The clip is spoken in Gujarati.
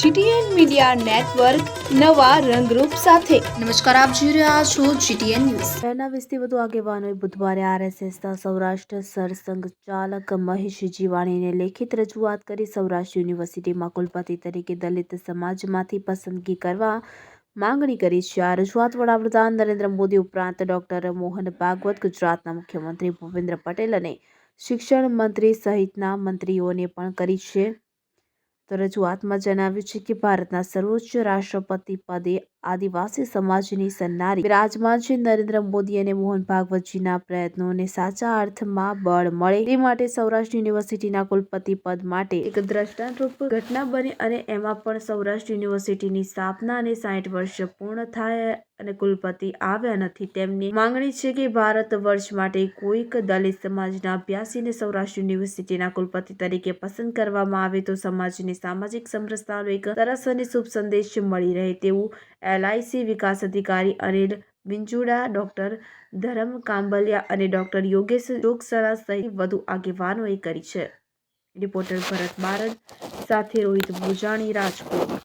જીટીએન મીડિયા નેટવર્ક નવા રંગરૂપ સાથે. નમસ્કાર આપ જોઈ રહ્યા છો જીટીએન ન્યૂઝ. શહેરના વીસથી વધુ આગેવાનોએ બુધવારે આરએસએસના સૌરાષ્ટ્ર સરસંઘચાલક મહેશ જીવાણીને લેખિત રજૂઆત કરી સૌરાષ્ટ્ર યુનિવર્સિટીમાં કુલપતિ તરીકે દલિત સમાજમાંથી પસંદગી કરવા માંગણી કરી છે. આ રજૂઆત વડાપ્રધાન નરેન્દ્ર મોદી ઉપરાંત ડોક્ટર મોહન ભાગવત ગુજરાતના મુખ્યમંત્રી ભૂપેન્દ્ર પટેલ અને શિક્ષણ મંત્રી સહિતના મંત્રીઓને પણ કરી છે. તો રજૂઆતમાં જણાવ્યું છે કે ભારતના સર્વોચ્ચ રાષ્ટ્રપતિ પદે આદિવાસી સમાજની સન્નારી વિરાજમાન છે નરેન્દ્ર મોદી અને મોહન ભાગવતજીના પ્રયત્નોને સાચા અર્થમાં બળ મળે તે માટે સૌરાષ્ટ્ર યુનિવર્સિટીના કુલપતિ પદ માટે એક દ્રષ્ટાંતરૂપ ઘટના બની અને એમાં પણ સૌરાષ્ટ્ર યુનિવર્સિટીની સ્થાપના અને સાઠ વર્ષ પૂર્ણ થાય અને કુલપતિ આવ્યા નથી. તેમની માંગણી છે કે ભારત વર્ષ માટે કોઈક દલિત સમાજના અભ્યાસીને સૌરાષ્ટ્ર યુનિવર્સિટીના કુલપતિ તરીકે પસંદ કરવામાં આવે તો સમાજની સામાજિક સમરસતાનો એક સરસ અને શુભ સંદેશ મળી રહે તેવું એલઆઈસી વિકાસ અધિકારી અનિલ બિંજુડા ડોક્ટર ધરમ કાંબલિયા અને ડોક્ટર યોગેશ જોગસરા સહિત વધુ આગેવાનોએ કરી છે. રિપોર્ટર ભરત બારડ સાથે રોહિત ભુજાણી રાજકોટ.